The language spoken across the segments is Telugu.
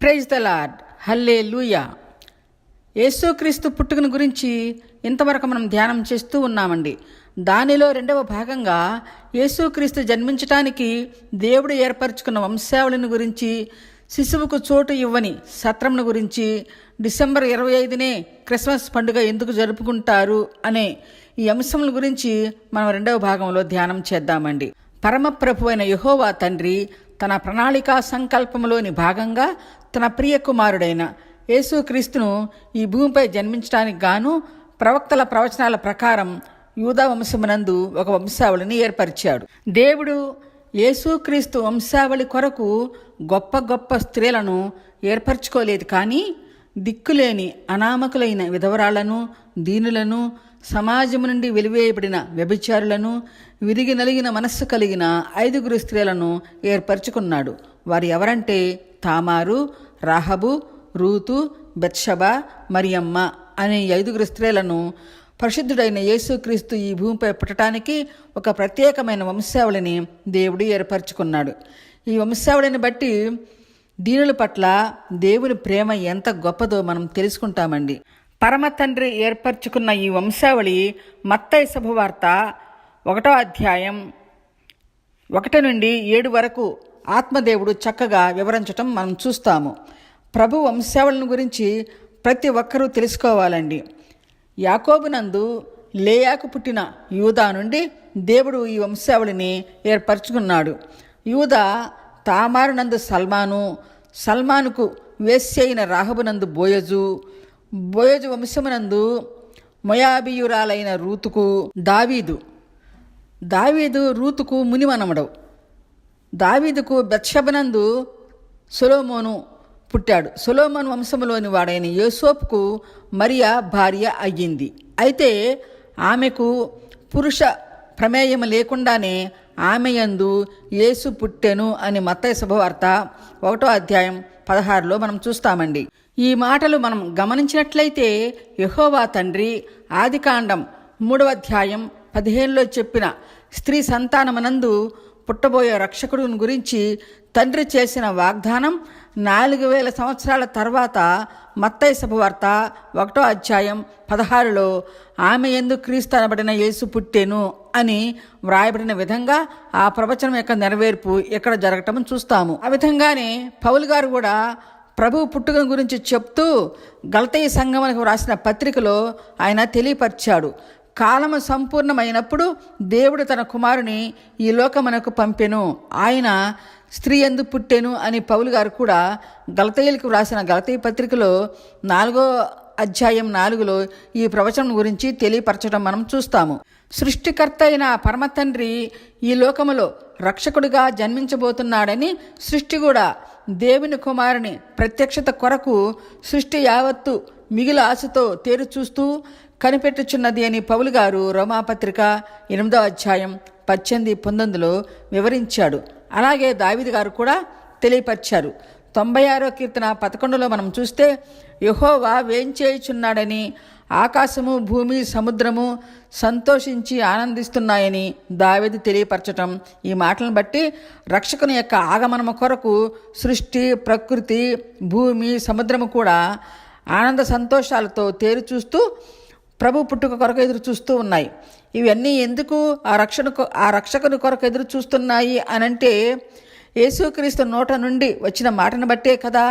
ప్రైజ్ ద లార్డ్ హల్లే లూయా యేసుక్రీస్తు పుట్టుకను గురించి ఇంతవరకు మనం ధ్యానం చేస్తూ ఉన్నామండి. దానిలో రెండవ భాగంగా యేసుక్రీస్తు జన్మించటానికి దేవుడు ఏర్పరచుకున్న వంశావళిని గురించి శిశువుకు చోటు ఇవ్వని సత్రంను గురించి డిసెంబర్ ఇరవై ఐదునే క్రిస్మస్ పండుగ ఎందుకు జరుపుకుంటారు అనే ఈ అంశముల గురించి మనం రెండవ భాగంలో ధ్యానం చేద్దామండి. పరమప్రభు అయిన యహోవా తండ్రి తన ప్రణాళికా సంకల్పంలోని భాగంగా తన ప్రియ కుమారుడైన యేసుక్రీస్తును ఈ భూమిపై జన్మించడానికి గాను ప్రవక్తల ప్రవచనాల ప్రకారం యూదా వంశమునందు ఒక వంశావళిని ఏర్పరిచాడు. దేవుడు యేసుక్రీస్తు వంశావళి కొరకు గొప్ప గొప్ప స్త్రీలను ఏర్పరచుకోలేదు కానీ దిక్కులేని అనామకులైన విధవరాళ్ళను దీనులను సమాజము నుండి వెలివేయబడిన వ్యభిచారులను విరిగి నలిగిన మనస్సు కలిగిన ఐదుగురు స్త్రీలను ఏర్పరచుకున్నాడు. వారు ఎవరంటే Tamar Rahab Ruth Bathsheba Mariyamma అనే ఐదుగురు స్త్రీలను పరిశుద్ధుడైన యేసుక్రీస్తు ఈ భూమిపై పుట్టడానికి ఒక ప్రత్యేకమైన వంశావళిని దేవుడు ఏర్పరచుకున్నాడు. ఈ వంశావళిని బట్టి దీనుల పట్ల దేవుని ప్రేమ ఎంత గొప్పదో మనం తెలుసుకుంటామండి. పరమతండ్రి ఏర్పరచుకున్న ఈ వంశావళి మత్తయి శుభవార్త ఒకటో అధ్యాయం ఒకటి నుండి ఏడు వరకు ఆత్మదేవుడు చక్కగా వివరించటం మనం చూస్తాము. ప్రభు వంశావళిని గురించి ప్రతి ఒక్కరూ తెలుసుకోవాలండి. యాకోబునందు లేయాకు పుట్టిన యూదా నుండి దేవుడు ఈ వంశావళిని ఏర్పరచుకున్నాడు. యూదా తామారునందు సల్మాను సల్మానుకు వేశ్య అయిన రాహబునందు బోయజు బోయజు వంశమునందు మొయాబియురాలైన రూతుకు దావీదు. దావీదు రూతుకు మునిమనమడు దావీదుకు బెత్షబనందు సొలోమోను పుట్టాడు. సొలోమోన్ వంశములోని వాడైన యోసోపుకు మరియా భార్య అయ్యింది. అయితే ఆమెకు పురుష ప్రమేయం లేకుండానే ఆమె యందు యేసు పుట్టెను అని మత్తయ శుభవార్త ఒకటో అధ్యాయం పదహారులో మనం చూస్తామండి. ఈ మాటలు మనం గమనించినట్లయితే యహోవా తండ్రి ఆదికాండం మూడవ అధ్యాయం పదిహేనులో చెప్పిన స్త్రీ సంతానమనందు పుట్టబోయే రక్షకుడుని గురించి తండ్రి చేసిన వాగ్దానం నాలుగు వేల సంవత్సరాల తర్వాత మత్తయ్య శుభవార్త ఒకటో అధ్యాయం పదహారులో ఆమె ఎందు క్రీస్తు అనబడిన యేసు పుట్టేను అని వ్రాయబడిన విధంగా ఆ ప్రవచనం యొక్క నెరవేర్పు ఇక్కడ జరగటం చూస్తాము. ఆ విధంగానే పౌలు గారు కూడా ప్రభువు పుట్టుక గురించి చెప్తూ గలతయ్య సంగమనకు వ్రాసిన పత్రికలో ఆయన తెలియపరిచాడు. కాలము సంపూర్ణమైనప్పుడు దేవుడు తన కుమారుని ఈ లోకమునకు పంపెను. ఆయన స్త్రీ ఎందు పుట్టెను అని పౌలు గారు కూడా గలతయ్యలకు వ్రాసిన గలతయ్య పత్రికలో నాలుగో అధ్యాయం నాలుగులో ఈ ప్రవచనం గురించి తెలియపరచడం మనం చూస్తాము. సృష్టికర్త అయిన పరమతండ్రి ఈ లోకములో రక్షకుడిగా జన్మించబోతున్నాడని సృష్టి కూడా దేవుని కుమారుని ప్రత్యక్షత కొరకు సృష్టి యావత్తు మిగిలి ఆశతో తేరు చూస్తూ కనిపెట్టుచున్నది అని పౌలు గారు రోమాపత్రిక ఎనిమిదో అధ్యాయం పద్దెనిమిది పంతొమ్మిదిలో వివరించాడు. అలాగే దావిది గారు కూడా తెలియపరిచారు. తొంభై ఆరో కీర్తన పదకొండులో మనం చూస్తే యహోవా వేంచేయుచున్నాడని ఆకాశము భూమి సముద్రము సంతోషించి ఆనందిస్తున్నాయని దావేది తెలియపరచటం. ఈ మాటలను బట్టి రక్షకుని యొక్క ఆగమనము కొరకు సృష్టి ప్రకృతి భూమి సముద్రము కూడా ఆనంద సంతోషాలతో తేరు చూస్తూ ప్రభు పుట్టుక కొరకు ఎదురు చూస్తూ ఉన్నాయి. ఇవన్నీ ఎందుకు ఆ రక్షణ ఆ రక్షకుని కొరకు ఎదురు చూస్తున్నాయి అనంటే యేసుక్రీస్తు నోట నుండి వచ్చిన మాటను బట్టే కదా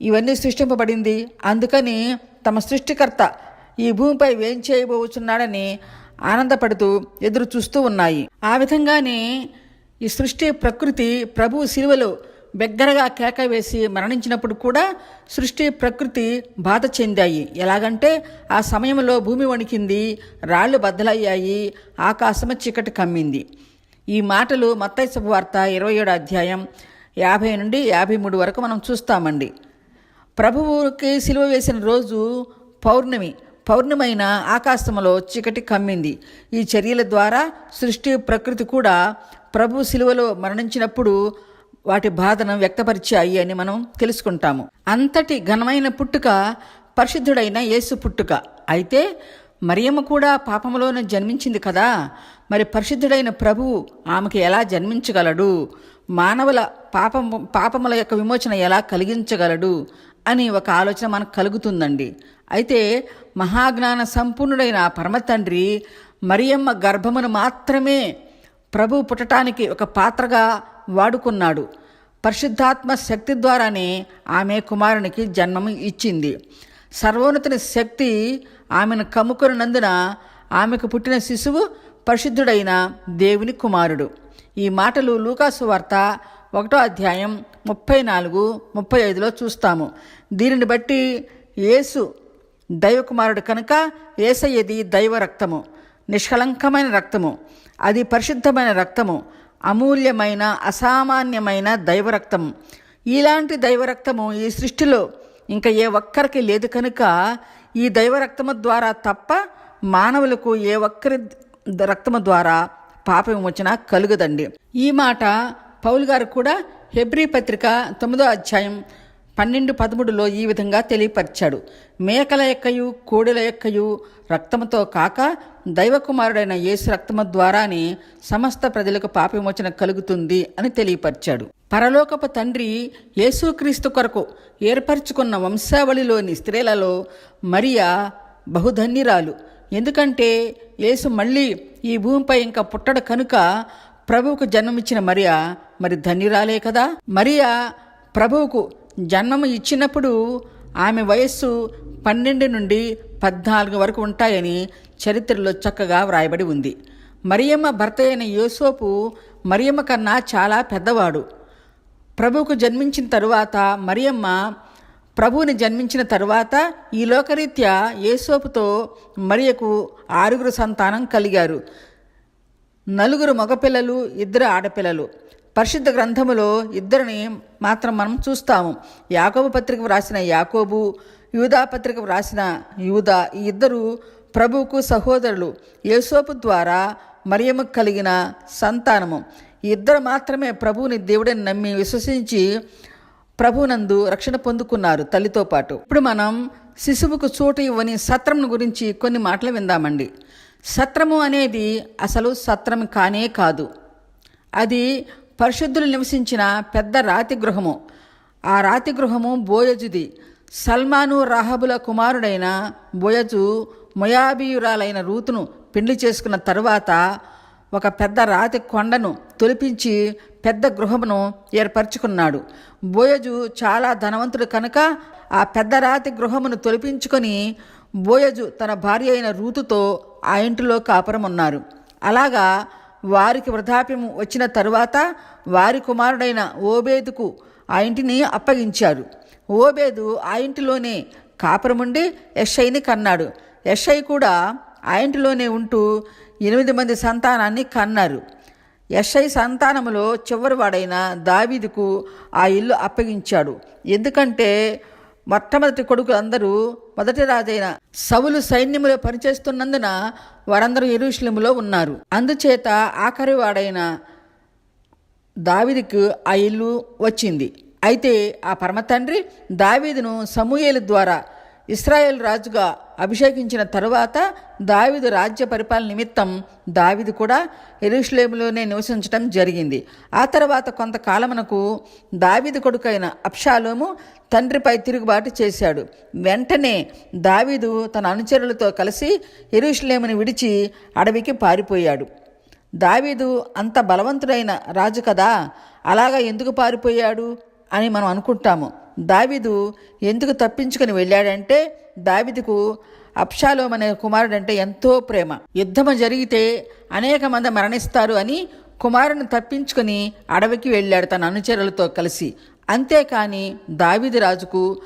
ఇవన్నీ సృష్టింపబడింది. అందుకని తమ సృష్టికర్త ఈ భూమిపై వేం చేయబోచున్నాడని ఆనందపడుతూ ఎదురు చూస్తూ ఉన్నాయి. ఆ విధంగానే ఈ సృష్టి ప్రకృతి ప్రభు శిలువలో బిగ్గరగా కేక వేసి మరణించినప్పుడు కూడా సృష్టి ప్రకృతి బాధ చెందాయి. ఎలాగంటే ఆ సమయంలో భూమి వణికింది రాళ్ళు బద్దలయ్యాయి ఆకాశము చీకటి కమ్మింది. ఈ మాటలు మత్తయి శుభవార్త ఇరవై ఏడు అధ్యాయం యాభై నుండి యాభై మూడు వరకు మనం చూస్తామండి. ప్రభువుకి సిలువ వేసిన రోజు పౌర్ణమి పౌర్ణమైన ఆకాశంలో చీకటి కమ్మింది. ఈ చర్యల ద్వారా సృష్టి ప్రకృతి కూడా ప్రభు సిలువలో మరణించినప్పుడు వాటి బాధను వ్యక్తపరిచాయి అని మనం తెలుసుకుంటాము. అంతటి ఘనమైన పుట్టుక పరిశుద్ధుడైన యేసు పుట్టుక. అయితే మరియమ్మ కూడా పాపములోనే జన్మించింది కదా? మరి పరిశుద్ధుడైన ప్రభువు ఆమెకి ఎలా జన్మించగలడు? మానవుల పాపం పాపముల యొక్క విమోచన ఎలా కలిగించగలడు? అని ఒక ఆలోచన మనకు కలుగుతుందండి. అయితే మహాజ్ఞాన సంపూర్ణుడైన పరమతండ్రి పరమ తండ్రి మరియమ్మ గర్భమును మాత్రమే ప్రభు పుట్టడానికి ఒక పాత్రగా వాడుకున్నాడు. పరిశుద్ధాత్మ శక్తి ద్వారానే ఆమె కుమారునికి జన్మము ఇచ్చింది. సర్వోన్నతుని శక్తి ఆమెను కమ్ముకొనినందున ఆమెకు పుట్టిన శిశువు పరిశుద్ధుడైన దేవుని కుమారుడు. ఈ మాటలు లూకాసు వార్త ఒకటో అధ్యాయం ముప్పై నాలుగు ముప్పై ఐదులో చూస్తాము. దీనిని బట్టి యేసు దైవకుమారుడు కనుక ఏసయ్యది దైవ రక్తము నిష్కలంకమైన రక్తము అది పరిశుద్ధమైన రక్తము అమూల్యమైన అసామాన్యమైన దైవ రక్తము. ఇలాంటి దైవ రక్తము ఈ సృష్టిలో ఇంకా ఏ ఒక్కరికి లేదు కనుక ఈ దైవ రక్తము ద్వారా తప్ప మానవులకు ఏ ఒక్కరి రక్తము ద్వారా పాప విమోచన కలుగుదండి. ఈ మాట పౌలు గారు కూడా హెబ్రీ పత్రిక తొమ్మిదో అధ్యాయం పన్నెండు పదమూడులో ఈ విధంగా తెలియపరిచాడు. మేకల యొక్కయు కోడెల యొక్కయు రక్తముతో కాక దైవకుమారుడైన యేసు రక్తము ద్వారానే సమస్త ప్రజలకు పాప విమోచన కలుగుతుంది అని తెలియపరిచాడు. పరలోకపు తండ్రి యేసుక్రీస్తు కొరకు ఏర్పరచుకున్న వంశావళిలోని స్త్రీలలో మరియా బహుధన్యురాలు. ఎందుకంటే యేసు మళ్ళీ ఈ భూమిపై ఇంకా పుట్టడు కనుక ప్రభువుకు జన్మమిచ్చిన మరియా మరి ధన్యురాలే కదా? మరియా ప్రభువుకు జన్మము ఇచ్చినప్పుడు ఆమె వయస్సు పన్నెండు నుండి పద్నాలుగు వరకు ఉంటాయని చరిత్రలో చక్కగా వ్రాయబడి ఉంది. మరియమ్మ భర్త అయిన యోసోపు మరియమ్మ కన్నా చాలా పెద్దవాడు. ప్రభువుకు జన్మించిన తరువాత మరియమ్మ ప్రభువుని జన్మించిన తరువాత ఈ లోకరీత్యా యేసోపుతో మరియకు ఆరుగురు సంతానం కలిగారు. నలుగురు మగపిల్లలు ఇద్దరు ఆడపిల్లలు. పరిశుద్ధ గ్రంథములో ఇద్దరిని మాత్రం మనం చూస్తాము. యాకోబు పత్రిక వ్రాసిన యాకోబు యూదా పత్రిక వ్రాసిన యూదా ఈ ఇద్దరు ప్రభువుకు సహోదరులు. యేసోపు ద్వారా మరియమ్మకు కలిగిన సంతానము. ఇద్దరు మాత్రమే ప్రభువుని దేవుడిని నమ్మి విశ్వసించి ప్రభునందు రక్షణ పొందుకున్నారు తల్లితో పాటు. ఇప్పుడు మనం శిశువుకు చోటు ఇవ్వని సత్రంను గురించి కొన్ని మాటలు విందామండి. సత్రము అనేది అసలు సత్రం కానే కాదు. అది పరిశుద్ధులు నివసించిన పెద్ద రాతి గృహము. ఆ రాతి గృహము బోయజుది. సల్మాను రాహబుల కుమారుడైన బోయజు మొయాబీయురాలైన రూతును పెళ్ళి చేసుకున్న తరువాత ఒక పెద్ద రాతి కొండను తొలిపించి పెద్ద గృహమును ఏర్పరచుకున్నాడు. బోయజు చాలా ధనవంతుడు కనుక ఆ పెద్ద రాతి గృహమును తొలిపించుకొని బోయజు తన భార్య అయిన రూతుతో ఆ ఇంటిలో కాపురం ఉన్నారు అలాగా వారికి వృద్ధాప్యము వచ్చిన తరువాత వారి కుమారుడైన ఓబేదుకు ఆ ఇంటిని అప్పగించారు. ఓబేదు ఆ ఇంటిలోనే కాపురముండి యషైని కన్నాడు. యషై కూడా ఆ ఇంటిలోనే ఉంటూ ఎనిమిది మంది సంతానాన్ని కన్నారు. యషై సంతానములో చివరివాడైన దావీదుకు ఆ ఇల్లు అప్పగించాడు. ఎందుకంటే మొట్టమొదటి కొడుకులు అందరూ మొదటి రాజైన సవులు సైన్యములో పనిచేస్తున్నందున వారందరూ ఎరుషులములో ఉన్నారు. అందుచేత ఆఖరి వాడైన ఆ ఇల్లు వచ్చింది. అయితే ఆ పరమ తండ్రి దావీదును సమూయేలు ద్వారా ఇస్రాయేల్ రాజుగా అభిషేకించిన తరువాత దావీదు రాజ్య పరిపాలన నిమిత్తం దావీదు కూడా ఎరుషులేములోనే నివసించడం జరిగింది. ఆ తర్వాత కొంతకాలమునకు దావీదు కొడుకైన అప్షాలోము తండ్రిపై తిరుగుబాటు చేశాడు. వెంటనే దావీదు తన అనుచరులతో కలిసి ఎరుషులేముని విడిచి అడవికి పారిపోయాడు. దావీదు అంత బలవంతుడైన రాజు కదా అలాగా ఎందుకు పారిపోయాడు అని మనం అనుకుంటాము. దావిదు ఎందుకు తప్పించుకుని వెళ్ళాడంటే దావిదుకు అప్షాలోం అనే కుమారుడు అంటే ఎంతో ప్రేమ. యుద్ధము జరిగితే అనేక మంది మరణిస్తారు అని కుమారుని తప్పించుకుని అడవికి వెళ్ళాడు తన అనుచరులతో కలిసి. అంతేకాని దావిది రాజుకు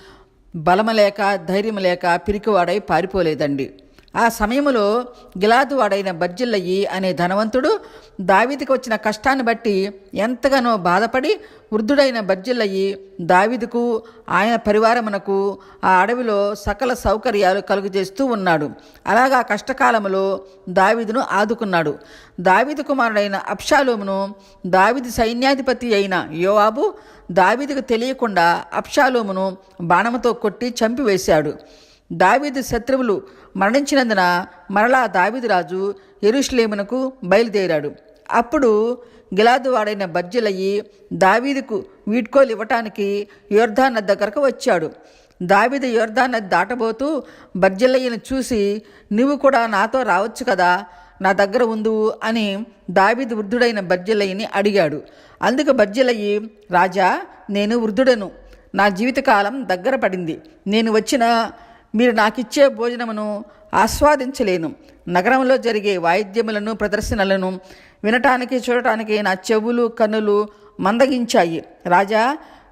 బలము లేక ధైర్యం లేక పిరికివాడై పారిపోలేదండి. ఆ సమయంలో గిలాదు వాడైన బర్జిల్లయ్యి అనే ధనవంతుడు దావీదుకు వచ్చిన కష్టాన్ని బట్టి ఎంతగానో బాధపడి వృద్ధుడైన బర్జిల్లయ్యి దావీదుకు ఆయన పరివారమునకు ఆ అడవిలో సకల సౌకర్యాలు కలుగజేస్తూ ఉన్నాడు. అలాగా కష్టకాలములో దావీదును ఆదుకున్నాడు. దావీదు కుమారుడైన అప్షాలోమును దావీదు సైన్యాధిపతి అయిన యోవాబు దావీదుకు తెలియకుండా అప్షాలోమును బాణముతో కొట్టి చంపివేశాడు. దావీదు శత్రువులు మరణించినందున మరలా దావీదు రాజు బయలుదేరాడు. అప్పుడు గిలాదు వాడైన బర్జిలయ్యి దావీదుకు వీడ్కోలు ఇవ్వటానికి యోర్ధాన్ నది దగ్గరకు వచ్చాడు. దావీదు యోర్ధాన్ నది దాటబోతూ బర్జిలయ్యను చూసి నువ్వు కూడా నాతో రావచ్చు కదా? నా దగ్గర ఉందువు అని దావీదు వృద్ధుడైన బర్జిలయ్యని అడిగాడు. అందుకు బర్జిలయ్యి రాజా నేను వృద్ధుడను. నా జీవితకాలం దగ్గర పడింది. నేను వచ్చిన మీరు నాకిచ్చే భోజనమును ఆస్వాదించలేను. నగరంలో జరిగే వాయిద్యములను ప్రదర్శనలను వినటానికి చూడటానికి నా చెవులు కన్నులు మందగించాయి. రాజా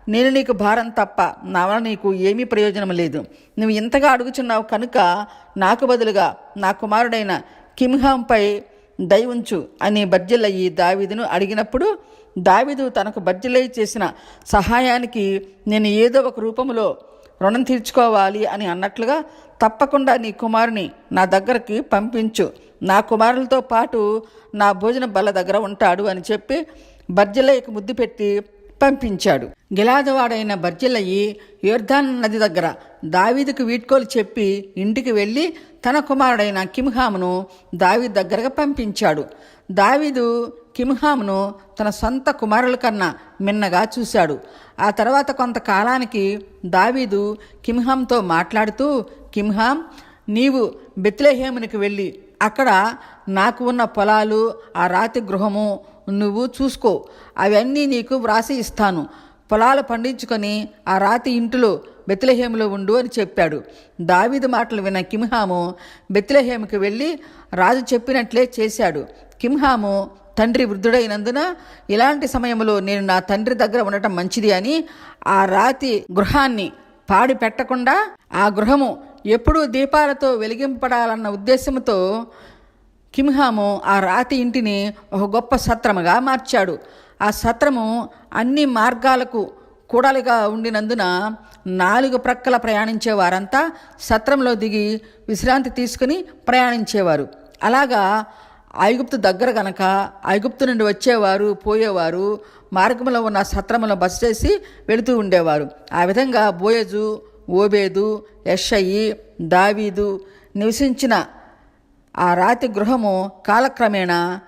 నేను నీకు భారం తప్ప నా వల్ల నీకు ఏమీ ప్రయోజనం లేదు. నువ్వు ఇంతగా అడుగుచున్నావు కనుక నాకు బదులుగా నా కుమారుడైన కిమ్హాంపై దయవుంచు అని బర్జిలయ్యి దావీదును అడిగినప్పుడు దావీదు తనకు బర్జిలయ్యి చేసిన సహాయానికి నేను ఏదో ఒక రూపంలో రుణం తీర్చుకోవాలి అని అన్నట్లుగా తప్పకుండా నీ కుమారుని నా దగ్గరికి పంపించు. నా కుమారులతో పాటు నా భోజన బల్ల దగ్గర ఉంటాడు అని చెప్పి బర్జిల్లయ్యకు ముద్దు పెట్టి పంపించాడు. గిలాదవాడైన బర్జిల్లయి యోర్ధాన్ నది దగ్గర దావీదుకు వీడ్కోలు చెప్పి ఇంటికి వెళ్ళి తన కుమారుడైన కిమ్హామును దావీదు దగ్గరగా పంపించాడు. దావీదు కిమ్హామ్ను తన సొంత కుమారుల కన్నా మిన్నగా చూశాడు. ఆ తర్వాత కొంతకాలానికి దావీదు కిమ్హామ్తో మాట్లాడుతూ కిమ్హామ్ నీవు బెత్లెహేమునికి వెళ్ళి అక్కడ నాకు ఉన్న పొలాలు ఆ రాతి గృహము నువ్వు చూసుకో. అవన్నీ నీకు వ్రాసి ఇస్తాను. పొలాలు పండించుకొని ఆ రాతి ఇంటిలో బెత్లహేములో ఉండు అని చెప్పాడు. దావీదు మాటలు విన్న కిమ్హాము బెత్లహేముకి వెళ్ళి రాజు చెప్పినట్లే చేశాడు. కిమ్హాము తండ్రి వృద్ధుడైనందున ఇలాంటి సమయంలో నేను నా తండ్రి దగ్గర ఉండటం మంచిది అని ఆ రాతి గృహాన్ని పాడి పెట్టకుండా ఆ గృహము ఎప్పుడూ దీపాలతో వెలిగింపడాలన్న ఉద్దేశంతో కిమ్హాము ఆ రాతి ఇంటిని ఒక గొప్ప సత్రముగా మార్చాడు. ఆ సత్రము అన్ని మార్గాలకు కూడలిగా ఉండినందున నాలుగు ప్రక్కల ప్రయాణించే వారంతా సత్రంలో దిగి విశ్రాంతి తీసుకుని ప్రయాణించేవారు. అలాగా ఐగుప్తు దగ్గర గనక ఐగుప్తు నుండి వచ్చేవారు పోయేవారు మార్గంలో ఉన్న సత్రములో బస చేసి వెళుతూ ఉండేవారు. ఆ విధంగా బోయజు ఓబేదు యషయి దావీదు నివసించిన ఆ రాతి గృహము కాలక్రమేణా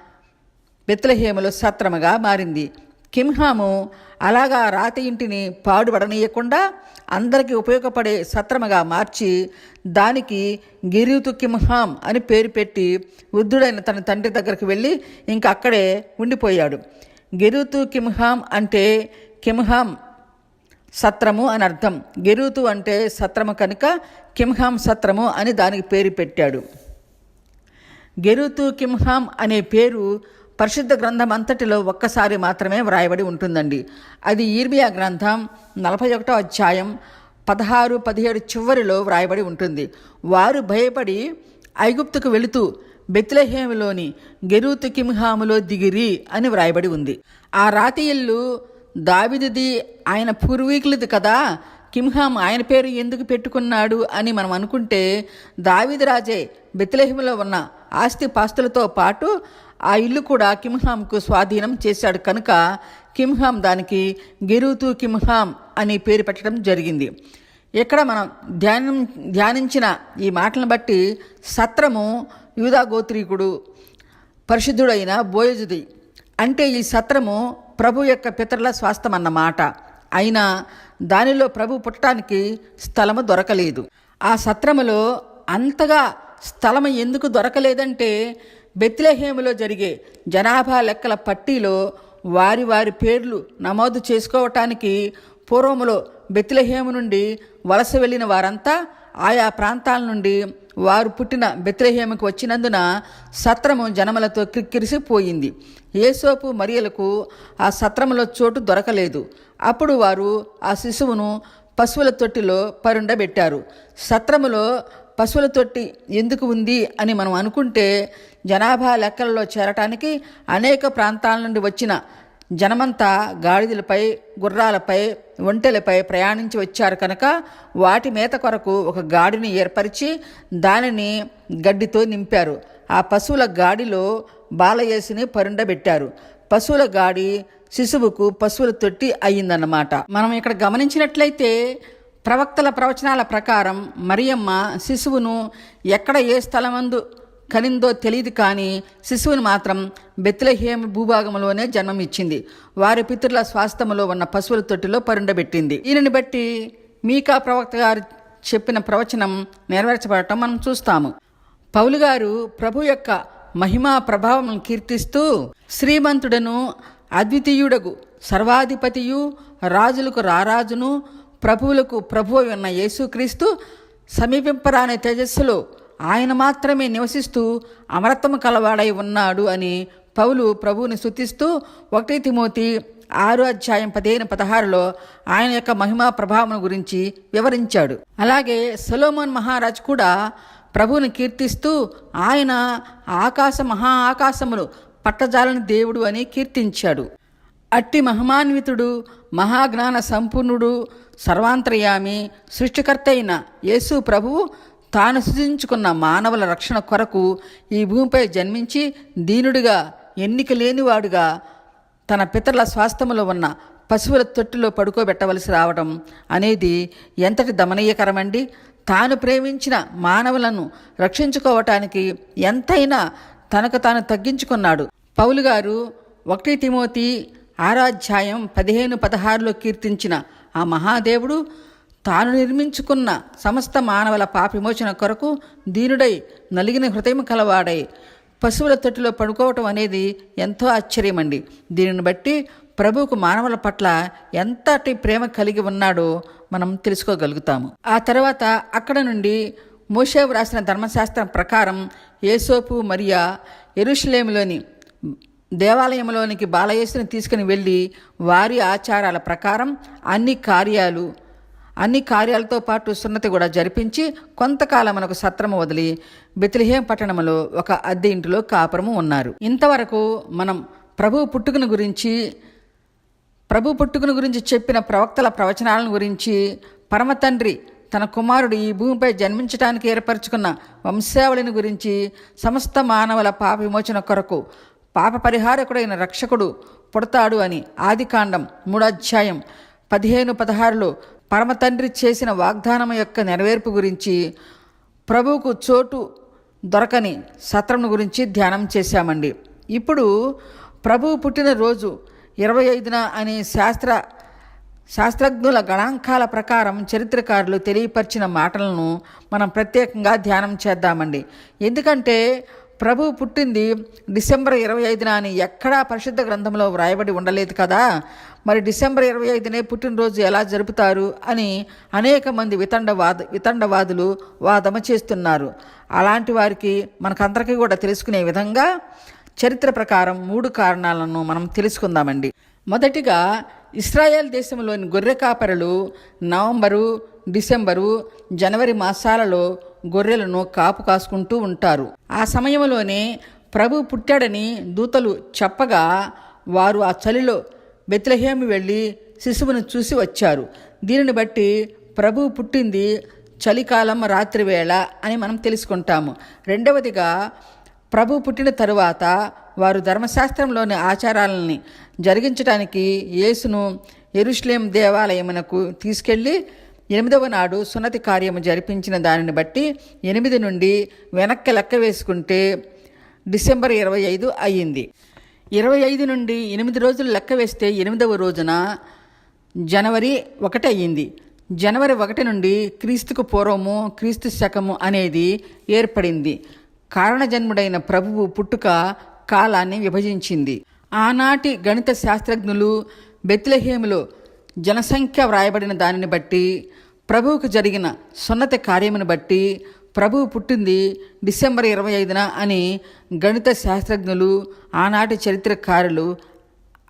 బెత్లహేములో సత్రముగా మారింది. కింహాము అలాగా రాతి ఇంటిని పాడుపడనీయకుండా అందరికీ ఉపయోగపడే సత్రముగా మార్చి దానికి గిరియుతు కింహాం అని పేరు పెట్టి వృద్ధుడైన తన తండ్రి దగ్గరికి వెళ్ళి ఇంకా అక్కడే ఉండిపోయాడు. గిరుతు కింహాం అంటే కింహాం సత్రము అని అర్థం. గెరుతు అంటే సత్రము కనుక కింహాం సత్రము అని దానికి పేరు పెట్టాడు. గెరుతు కింహాం అనే పేరు పరిశుద్ధ గ్రంథం అంతటిలో ఒక్కసారి మాత్రమే వ్రాయబడి ఉంటుందండి. అది ఈర్మియా గ్రంథం నలభై ఒకటో అధ్యాయం పదహారు పదిహేడు చివరిలో వ్రాయబడి ఉంటుంది. వారు భయపడి ఐగుప్తుకు వెళుతూ బెత్లహేములోని గెరూతు కింహాములో దిగిరి అని వ్రాయబడి ఉంది. ఆ రాతి ఇల్లు దావిదిది ఆయన పూర్వీకులది కదా కింహాం ఆయన పేరు ఎందుకు పెట్టుకున్నాడు అని మనం అనుకుంటే దావిది రాజే ఉన్న ఆస్తి పాస్తులతో పాటు ఆ ఇల్లు కూడా కిమ్హాంకు స్వాధీనం చేశాడు కనుక కిమ్హామ్ దానికి గిరుతూ కిమ్హామ్ అని పేరు పెట్టడం జరిగింది. ఇక్కడ మనం ధ్యానం ధ్యానించిన ఈ మాటలను బట్టి సత్రము యూదా గోత్రీకుడు పరిశుద్ధుడైన బోయజుది. అంటే ఈ సత్రము ప్రభు యొక్క పితరుల స్వాస్థం అన్నమాట అయినా దానిలో ప్రభు పుట్టడానికి స్థలము దొరకలేదు. ఆ సత్రములో అంతగా స్థలము ఎందుకు దొరకలేదంటే బెత్లెహేములో జరిగే జనాభా లెక్కల పట్టీలో వారి వారి పేర్లు నమోదు చేసుకోవటానికి పూర్వములో బెత్లెహేము నుండి వలస వెళ్ళిన వారంతా ఆయా ప్రాంతాల నుండి వారు పుట్టిన బెత్లహేముకు వచ్చినందున సత్రము జనములతో క్రిక్కిరిసిపోయింది. ఏసోపు మరియలకు ఆ సత్రములో చోటు దొరకలేదు. అప్పుడు వారు ఆ శిశువును పశువుల తొట్టిలో పరుండబెట్టారు. సత్రములో పశువుల తొట్టి ఎందుకు ఉంది అని మనం అనుకుంటే జనాభా లెక్కలలో చేరటానికి అనేక ప్రాంతాల నుండి వచ్చిన జనమంతా గాడిదలపై గుర్రాలపై ఒంటెలపై ప్రయాణించి వచ్చారు కనుక వాటి మేత కొరకు ఒక గాడిని ఏర్పరిచి దానిని గడ్డితో నింపారు. ఆ పశువుల గాడిలో బాలయేసుని పరుండబెట్టారు. పశువుల గాడి శిశువుకు పశువుల తొట్టి అయ్యిందన్నమాట. మనం ఇక్కడ గమనించినట్లయితే ప్రవక్తల ప్రవచనాల ప్రకారం మరియమ్మ శిశువును ఎక్కడ ఏ స్థలమందు కనిందో తెలియదు కానీ శిశువుని మాత్రం బెత్లహేమ భూభాగంలోనే జన్మమిచ్చింది. వారి పితృల స్వాస్థములో ఉన్న పశువుల తొట్టిలో పరుండబెట్టింది. దీనిని బట్టి మీకా ప్రవక్త గారు చెప్పిన ప్రవచనం నెరవేర్చబడటం మనం చూస్తాము. పౌలు గారు ప్రభు యొక్క మహిమా ప్రభావం కీర్తిస్తూ శ్రీమంతుడను అద్వితీయుడగు సర్వాధిపతియు రాజులకు రారాజును ప్రభువులకు ప్రభువు ఉన్న యేసుక్రీస్తు సమీపింపరాని తేజస్సులో ఆయన మాత్రమే నివసిస్తూ అమరత్వం కలవాడై ఉన్నాడు అని పౌలు ప్రభువుని స్తుతిస్తూ ఒకటి తిమోతి ఆరు అధ్యాయం పదిహేను పదహారులో ఆయన యొక్క మహిమా ప్రభావం గురించి వివరించాడు. అలాగే సొలోమోన్ మహారాజ్ కూడా ప్రభువుని కీర్తిస్తూ ఆయన ఆకాశ మహా ఆకాశములు పట్టజాలని దేవుడు అని కీర్తించాడు. అట్టి మహమాన్వితుడు మహాజ్ఞాన సంపూర్ణుడు సర్వాంతర్యామి సృష్టికర్త అయిన యేసు ప్రభువు తాను సృజించుకున్న మానవుల రక్షణ కొరకు ఈ భూమిపై జన్మించి దీనుడిగా ఎన్నిక లేనివాడుగా తన పితరుల స్వాస్థములో ఉన్న పశువుల తొట్టిలో పడుకోబెట్టవలసి రావడం అనేది ఎంతటి దమనీయకరమండి. తాను ప్రేమించిన మానవులను రక్షించుకోవటానికి ఎంతైనా తనకు తాను తగ్గించుకున్నాడు. పౌలు గారు ఒకటి తిమోతి ఆరాధ్యాయం పదిహేను పదహారులో కీర్తించిన ఆ మహాదేవుడు తాను నిర్మించుకున్న సమస్త మానవుల పాపిమోచన కొరకు దీనుడై నలిగిన హృదయం కలవాడై పశువుల తొట్టిలో పడుకోవటం అనేది ఎంతో ఆశ్చర్యమండి. దీనిని బట్టి ప్రభువుకు మానవుల పట్ల ఎంతటి ప్రేమ కలిగి ఉన్నాడో మనం తెలుసుకోగలుగుతాము. ఆ తర్వాత అక్కడ నుండి మోషే వ్రాసిన ధర్మశాస్త్రం ప్రకారం ఏసోపు మరియా ఎరుషలేములోని దేవాలయంలోనికి బాలయేసుని తీసుకుని వెళ్ళి వారి ఆచారాల ప్రకారం అన్ని కార్యాలు అన్ని కార్యాలతో పాటు సున్నతి కూడా జరిపించి కొంతకాలం మనకు సత్రము వదిలి బెతిలిహేం పట్టణంలో ఒక అద్దె ఇంటిలో కాపురము ఉన్నారు. ఇంతవరకు మనం ప్రభు పుట్టుకను గురించి ప్రభు పుట్టుకను గురించి చెప్పిన ప్రవక్తల ప్రవచనాలను గురించి పరమతండ్రి తన కుమారుడు ఈ భూమిపై జన్మించడానికి ఏర్పరచుకున్న వంశావళిని గురించి సమస్త మానవుల పాప విమోచన కొరకు పాప పరిహారకుడైన రక్షకుడు పుడతాడు అని ఆదికాండం మూడాధ్యాయం పదిహేను పదహారులో పరమతండ్రి చేసిన వాగ్దానం యొక్క నెరవేర్పు గురించి ప్రభువుకు చోటు దొరకని సత్రంను గురించి ధ్యానం చేశామండి. ఇప్పుడు ప్రభువు పుట్టినరోజు ఇరవై ఐదున అనే శాస్త్ర శాస్త్రజ్ఞుల గణాంకాల ప్రకారం చరిత్రకారులు తెలియపరిచిన మాటలను మనం ప్రత్యేకంగా ధ్యానం చేద్దామండి. ఎందుకంటే ప్రభు పుట్టింది డిసెంబర్ ఇరవై ఐదున అని ఎక్కడా పరిశుద్ధ గ్రంథంలో వ్రాయబడి ఉండలేదు కదా. మరి డిసెంబర్ ఇరవై ఐదునే పుట్టినరోజు ఎలా జరుపుతారు అని అనేక మంది వితండవాద వితండవాదులు వాదమ చేస్తున్నారు. అలాంటి వారికి మనకందరికీ కూడా తెలుసుకునే విధంగా చరిత్ర ప్రకారం మూడు కారణాలను మనం తెలుసుకుందామండి. మొదటిగా ఇస్రాయేల్ దేశంలోని గొర్రె కాపరులు నవంబరు డిసెంబరు జనవరి మాసాలలో గొర్రెలను కాపు కాసుకుంటూ ఉంటారు. ఆ సమయంలోనే ప్రభు పుట్టాడని దూతలు చెప్పగా వారు ఆ చలిలో బెత్లహేమి వెళ్ళి శిశువును చూసి వచ్చారు. దీనిని బట్టి ప్రభు పుట్టింది చలికాలం రాత్రివేళ అని మనం తెలుసుకుంటాము. రెండవదిగా ప్రభు పుట్టిన తరువాత వారు ధర్మశాస్త్రంలోని ఆచారాలని జరిగించడానికి యేసును ఎరుష్లేం దేవాలయమునకు తీసుకెళ్ళి ఎనిమిదవ నాడు సున్నతి కార్యము జరిపించిన దానిని బట్టి ఎనిమిది నుండి వెనక్కి లెక్క వేసుకుంటే డిసెంబర్ ఇరవై ఐదు అయ్యింది. ఇరవై ఐదు నుండి ఎనిమిది రోజులు లెక్క వేస్తే ఎనిమిదవ రోజున జనవరి ఒకటి అయ్యింది. జనవరి ఒకటి నుండి క్రీస్తుకు పూర్వము క్రీస్తు శకము అనేది ఏర్పడింది. కారణజన్ముడైన ప్రభువు పుట్టుక కాలాన్ని విభజించింది. ఆనాటి గణిత శాస్త్రజ్ఞులు బెత్లహేములో జనసంఖ్య వ్రాయబడిన దానిని బట్టి ప్రభువుకు జరిగిన సున్నత కార్యమును బట్టి ప్రభువు పుట్టింది డిసెంబర్ ఇరవై ఐదున అని గణిత శాస్త్రజ్ఞులు ఆనాటి చరిత్రకారులు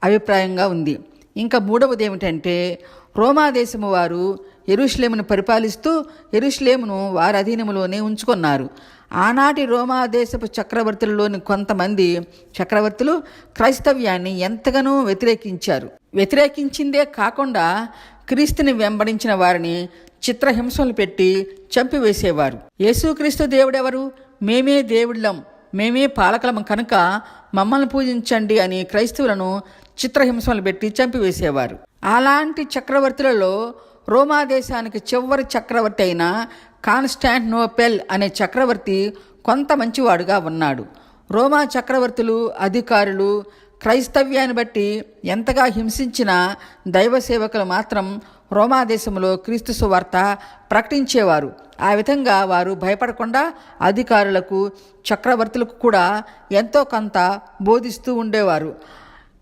అభిప్రాయంగా ఉంది. ఇంకా మూడవది ఏమిటంటే రోమాదేశము వారు ఎరుశ్లేమును పరిపాలిస్తూ ఎరుశ్లేమును వారి అధీనములోనే ఉంచుకున్నారు. ఆనాటి రోమా దేశపు చక్రవర్తులలోని కొంతమంది చక్రవర్తులు క్రైస్తవ్యాన్ని ఎంతగానో వ్యతిరేకించారు. వ్యతిరేకించిందే కాకుండా క్రీస్తుని వెంబడించిన వారిని చిత్రహింసలు పెట్టి చంపివేసేవారు. యేసుక్రీస్తు దేవుడెవరు? మేమే దేవుళ్ళం మేమే పాలకలం కనుక మమ్మల్ని పూజించండి అని క్రైస్తవులను చిత్రహింసలు పెట్టి చంపివేసేవారు. అలాంటి చక్రవర్తులలో రోమా దేశానికి చివరి చక్రవర్తి అయిన కాన్స్టాంటినోపెల్ అనే చక్రవర్తి కొంత మంచివాడుగా ఉన్నాడు. రోమా చక్రవర్తులు అధికారులు క్రైస్తవ్యాన్ని బట్టి ఎంతగా హింసించిన దైవ సేవకులు మాత్రం రోమా దేశంలో క్రీస్తు సువార్త ప్రకటించేవారు. ఆ విధంగా వారు భయపడకుండా అధికారులకు చక్రవర్తులకు కూడా ఎంతో కొంత బోధిస్తూ ఉండేవారు.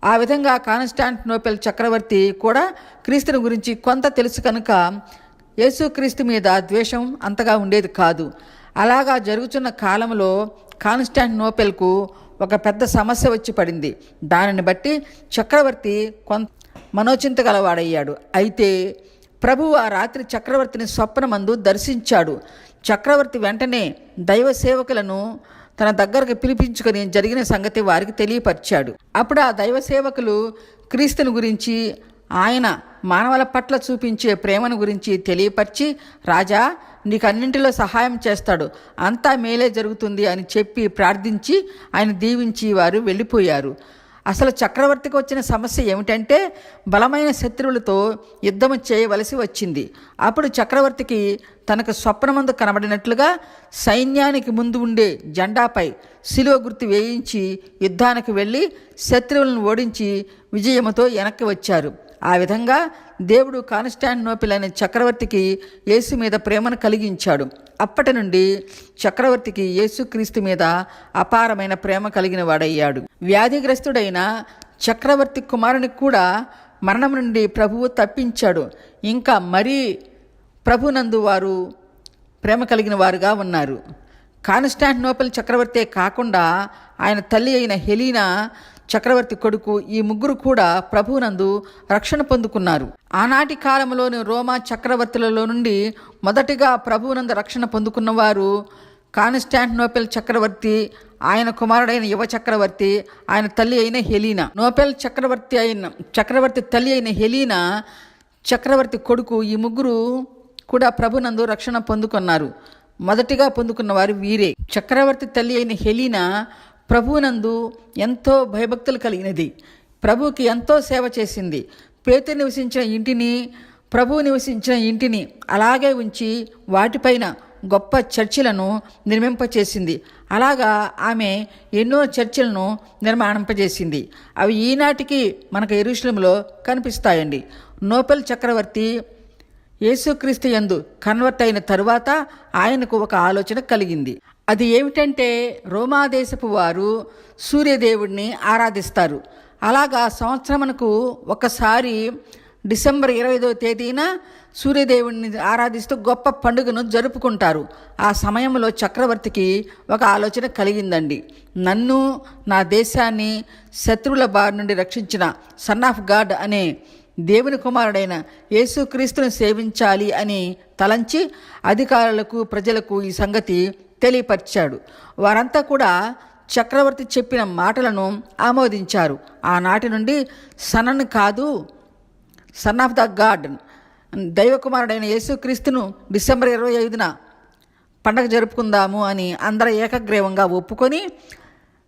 ఆ విధంగా కాన్స్టాంటినోపెల్ చక్రవర్తి కూడా క్రీస్తుని గురించి కొంత తెలుసు కనుక యేసుక్రీస్తు మీద ద్వేషం అంతగా ఉండేది కాదు. అలాగా జరుగుతున్న కాలంలో కాన్స్టాంటినోపెల్కు ఒక పెద్ద సమస్య వచ్చి పడింది. దానిని బట్టి చక్రవర్తి కొంత మనోచింత గలవాడయ్యాడు. అయితే ప్రభువు ఆ రాత్రి చక్రవర్తిని స్వప్నమందు దర్శించాడు. చక్రవర్తి వెంటనే దైవ సేవకులను తన దగ్గరకు పిలిపించుకొని జరిగిన సంగతి వారికి తెలియపరిచాడు. అప్పుడు ఆ దైవ సేవకులు క్రీస్తుని గురించి ఆయన మానవుల పట్ల చూపించే ప్రేమను గురించి తెలియపరిచి రాజా నీకు అన్నింటిలో సహాయం చేస్తాడు. అంతా మేలే జరుగుతుంది అని చెప్పి ప్రార్థించి ఆయన దీవించి వారు వెళ్ళిపోయారు. అసలు చక్రవర్తికి వచ్చిన సమస్య ఏమిటంటే బలమైన శత్రువులతో యుద్ధం చేయవలసి వచ్చింది. అప్పుడు చక్రవర్తికి తనకు స్వప్నమందు కనబడినట్లుగా సైన్యానికి ముందు ఉండే జెండాపై శిలువ గుర్తు వేయించి యుద్ధానికి వెళ్ళి శత్రువులను ఓడించి విజయముతో వెనక్కి వచ్చారు. ఆ విధంగా దేవుడు కాన్స్టాంటినోపిల్ అనే చక్రవర్తికి యేసు మీద ప్రేమను కలిగించాడు. అప్పటి నుండి చక్రవర్తికి యేసుక్రీస్తు మీద అపారమైన ప్రేమ కలిగిన వాడయ్యాడు. వ్యాధిగ్రస్తుడైన చక్రవర్తి కుమారుని కూడా మరణం నుండి ప్రభువు తప్పించాడు. ఇంకా మరీ ప్రభునందు వారు ప్రేమ కలిగిన వారుగా ఉన్నారు. కాన్స్టాంటినోపల్ చక్రవర్తే కాకుండా ఆయన తల్లి అయిన హెలీనా చక్రవర్తి కొడుకు ఈ ముగ్గురు కూడా ప్రభువునందు రక్షణ పొందుకున్నారు. ఆనాటి కాలంలోని రోమా చక్రవర్తులలో నుండి మొదటిగా ప్రభువునందు రక్షణ పొందుకున్నవారు కాన్స్టాంటినోపెల్ చక్రవర్తి ఆయన కుమారుడైన యువ చక్రవర్తి ఆయన తల్లి అయిన హెలీనా. నోపెల్ చక్రవర్తి అయిన చక్రవర్తి తల్లి అయిన హెలీనా చక్రవర్తి కొడుకు ఈ ముగ్గురు కూడా ప్రభునందు రక్షణ పొందుకున్నారు. మొదటిగా పొందుకున్న వారు వీరే. చక్రవర్తి తల్లి అయిన హెలీనా ప్రభువునందు ఎంతో భయభక్తులు కలిగినది. ప్రభువుకి ఎంతో సేవ చేసింది. పేతు నివసించిన ఇంటిని ప్రభువు నివసించిన ఇంటిని అలాగే ఉంచి వాటిపైన గొప్ప చర్చిలను నిర్మింపచేసింది. అలాగా ఆమె ఎన్నో చర్చిలను నిర్మాణింపజేసింది. అవి ఈనాటికి మనకు ఎరుషులంలో కనిపిస్తాయండి. నోబెల్ చక్రవర్తి యేసుక్రీస్తు ఎందు కన్వర్ట్ అయిన తరువాత ఆయనకు ఒక ఆలోచన కలిగింది. అది ఏమిటంటే రోమాదేశపు వారు సూర్యదేవుడిని ఆరాధిస్తారు. అలాగా సంవత్సరమునకు ఒకసారి డిసెంబర్ ఇరవైదో తేదీన సూర్యదేవుడిని ఆరాధిస్తూ గొప్ప పండుగను జరుపుకుంటారు. ఆ సమయంలో చక్రవర్తికి ఒక ఆలోచన కలిగిందండి. నన్ను నా దేశాన్ని శత్రువుల బారి నుండి రక్షించిన సన్ ఆఫ్ గాడ్ అనే దేవుని కుమారుడైన యేసుక్రీస్తుని సేవించాలి అని తలంచి అధికారులకు ప్రజలకు ఈ సంగతి తెలియపరిచాడు. వారంతా కూడా చక్రవర్తి చెప్పిన మాటలను ఆమోదించారు. ఆనాటి నుండి సనన్ కాదు సన్ ఆఫ్ ద గాడ్ దైవకుమారుడైన యేసుక్రీస్తును డిసెంబర్ ఇరవై ఐదున పండగ జరుపుకుందాము అని అందరూ ఏకగ్రీవంగా ఒప్పుకొని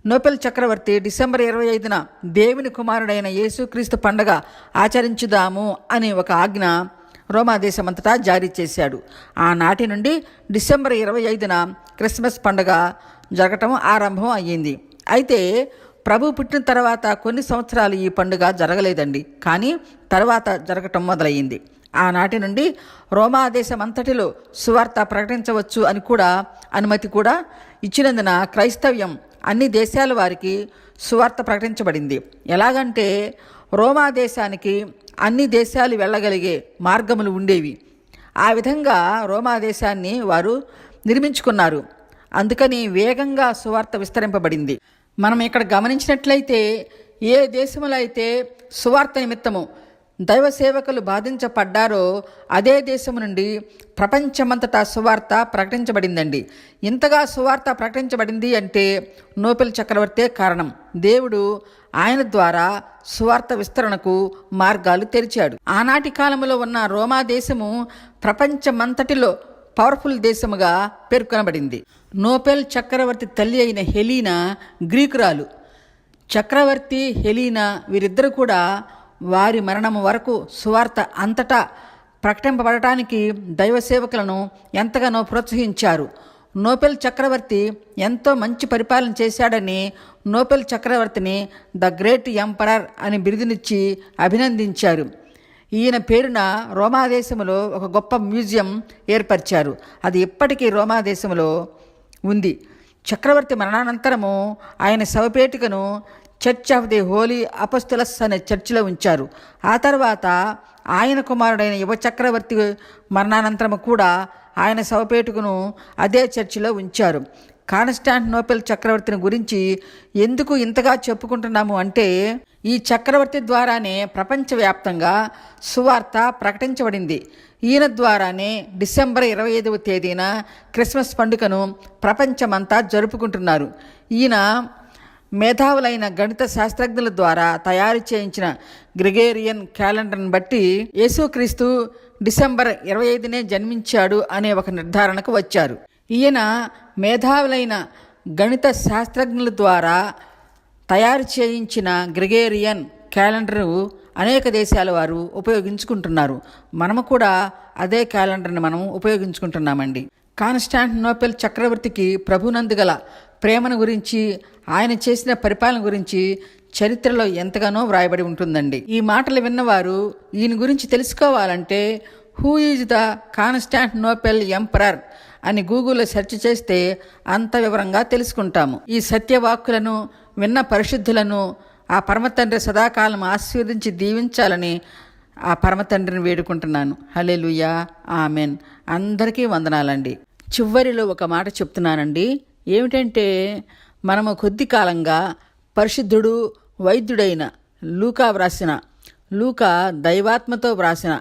నోబెల్ చక్రవర్తి డిసెంబర్ ఇరవై ఐదున దేవుని కుమారుడైన యేసుక్రీస్తు పండగ ఆచరించుదాము అని ఒక ఆజ్ఞ రోమాదేశమంతటా జారీ చేశాడు. ఆనాటి నుండి డిసెంబర్ ఇరవై ఐదున క్రిస్మస్ పండుగ జరగటం ఆరంభం అయ్యింది. అయితే ప్రభు పుట్టిన తర్వాత కొన్ని సంవత్సరాలు ఈ పండుగ జరగలేదండి. కానీ తర్వాత జరగటం మొదలయ్యింది. ఆనాటి నుండి రోమాదేశం అంతటిలో సువార్త ప్రకటించవచ్చు అని కూడా అనుమతి కూడా ఇచ్చినందున క్రైస్తవ్యం అన్ని దేశాల వారికి సువార్త ప్రకటించబడింది. ఎలాగంటే రోమా దేశానికి అన్ని దేశాలు వెళ్ళగలిగే మార్గములు ఉండేవి. ఆ విధంగా రోమా దేశాన్ని వారు నిర్మించుకున్నారు. అందుకని వేగంగా సువార్త విస్తరింపబడింది. మనం ఇక్కడ గమనించినట్లయితే ఏ దేశంలో అయితే సువార్త నిమిత్తము దైవ సేవకులు బాధించబడ్డారో అదే దేశం నుండి ప్రపంచమంతటా సువార్త ప్రకటించబడిందండి. ఇంతగా సువార్త ప్రకటించబడింది అంటే నోబెల్ చక్రవర్తే కారణం. దేవుడు ఆయన ద్వారా సువార్త విస్తరణకు మార్గాలు తెరిచాడు. ఆనాటి కాలంలో ఉన్న రోమా దేశము ప్రపంచమంతటిలో పవర్ఫుల్ దేశముగా పేర్కొనబడింది. నోబెల్ చక్రవర్తి తల్లి అయిన హెలీనా గ్రీకురాలు. చక్రవర్తి హెలీనా వీరిద్దరు కూడా వారి మరణం వరకు సువార్త అంతటా ప్రకటింపబడటానికి దైవ సేవకులను ఎంతగానో ప్రోత్సహించారు. నోబెల్ చక్రవర్తి ఎంతో మంచి పరిపాలన చేశాడని నోబెల్ చక్రవర్తిని ద గ్రేట్ ఎంపరర్ అని బిరుదునిచ్చి అభినందించారు. ఈయన పేరున రోమాదేశంలో ఒక గొప్ప మ్యూజియం ఏర్పరిచారు. అది ఇప్పటికీ రోమాదేశంలో ఉంది. చక్రవర్తి మరణానంతరము ఆయన శవపేటికను Church of the Holy Apostles అనే చర్చిలో ఉంచారు. ఆ తర్వాత ఆయన కుమారుడైన యువ చక్రవర్తి మరణానంతరం కూడా ఆయన శవపేటుకును అదే చర్చిలో ఉంచారు. కాన్స్టాంటినోపెల్ చక్రవర్తిని గురించి ఎందుకు ఇంతగా చెప్పుకుంటున్నాము అంటే ఈ చక్రవర్తి ద్వారానే ప్రపంచవ్యాప్తంగా సువార్త ప్రకటించబడింది. ఈయన ద్వారానే డిసెంబర్ ఇరవై ఐదవ తేదీన క్రిస్మస్ పండుగను ప్రపంచమంతా జరుపుకుంటున్నారు. ఈయన మేధావులైన గణిత శాస్త్రజ్ఞుల ద్వారా తయారు చేయించిన గ్రిగేరియన్ క్యాలెండర్ని బట్టి యేసుక్రీస్తు డిసెంబర్ ఇరవై ఐదునే జన్మించాడు అనే ఒక నిర్ధారణకు వచ్చారు. ఈయన మేధావులైన గణిత శాస్త్రజ్ఞుల ద్వారా తయారు చేయించిన గ్రిగేరియన్ క్యాలెండరు అనేక దేశాల వారు ఉపయోగించుకుంటున్నారు. మనము కూడా అదే క్యాలెండర్ని మనం ఉపయోగించుకుంటున్నామండి. కాన్స్టాంటినోపెల్ చక్రవర్తికి ప్రభునందు గల ప్రేమను గురించి ఆయన చేసిన పరిపాలన గురించి చరిత్రలో ఎంతగానో వ్రాయబడి ఉంటుందండి. ఈ మాటలు విన్నవారు ఈయన గురించి తెలుసుకోవాలంటే who is the Constantinople emperor అని గూగుల్లో సెర్చ్ చేస్తే అంత వివరంగా తెలుసుకుంటాము. ఈ సత్యవాక్కులను విన్న పరిశుద్ధులను ఆ పరమతండ్రి సదాకాలం ఆశీర్వదించి దీవించాలని ఆ పరమతండ్రిని వేడుకుంటున్నాను. హలే లుయా ఆమెన్. అందరికీ వందనాలండి. చివరిలో ఒక మాట చెప్తున్నానండి. ఏమిటంటే మనము కొద్ది కాలంగా పరిశుద్ధుడు వైద్యుడైన లూకా వ్రాసిన లూకా దైవాత్మతో వ్రాసిన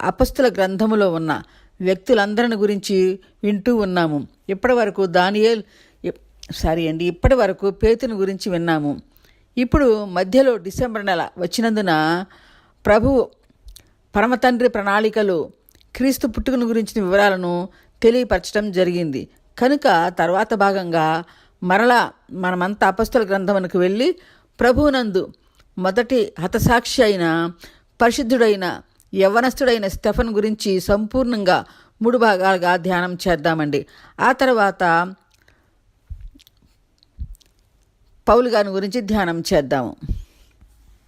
అపస్తుల గ్రంథములో ఉన్న వ్యక్తులందరిని గురించి వింటూ ఉన్నాము. ఇప్పటి వరకు దానియేల్ సారీ అండి ఇప్పటి వరకు పేతుని గురించి విన్నాము. ఇప్పుడు మధ్యలో డిసెంబర్ నెల వచ్చినందున ప్రభువు పరమతండ్రి ప్రణాళికలు క్రీస్తు పుట్టుకను గురించిన వివరాలను తెలియపరచడం జరిగింది. కనుక తర్వాత భాగంగా మరలా మనమంతా అపస్తుల గ్రంథమునకు వెళ్ళి ప్రభువునందు మొదటి హతసాక్షి అయిన పరిశుద్ధుడైన యవనస్తుడైన స్టెఫన్ గురించి సంపూర్ణంగా మూడు భాగాలుగా ధ్యానం చేద్దామండి. ఆ తర్వాత పౌలు గారి గురించి ధ్యానం చేద్దాము.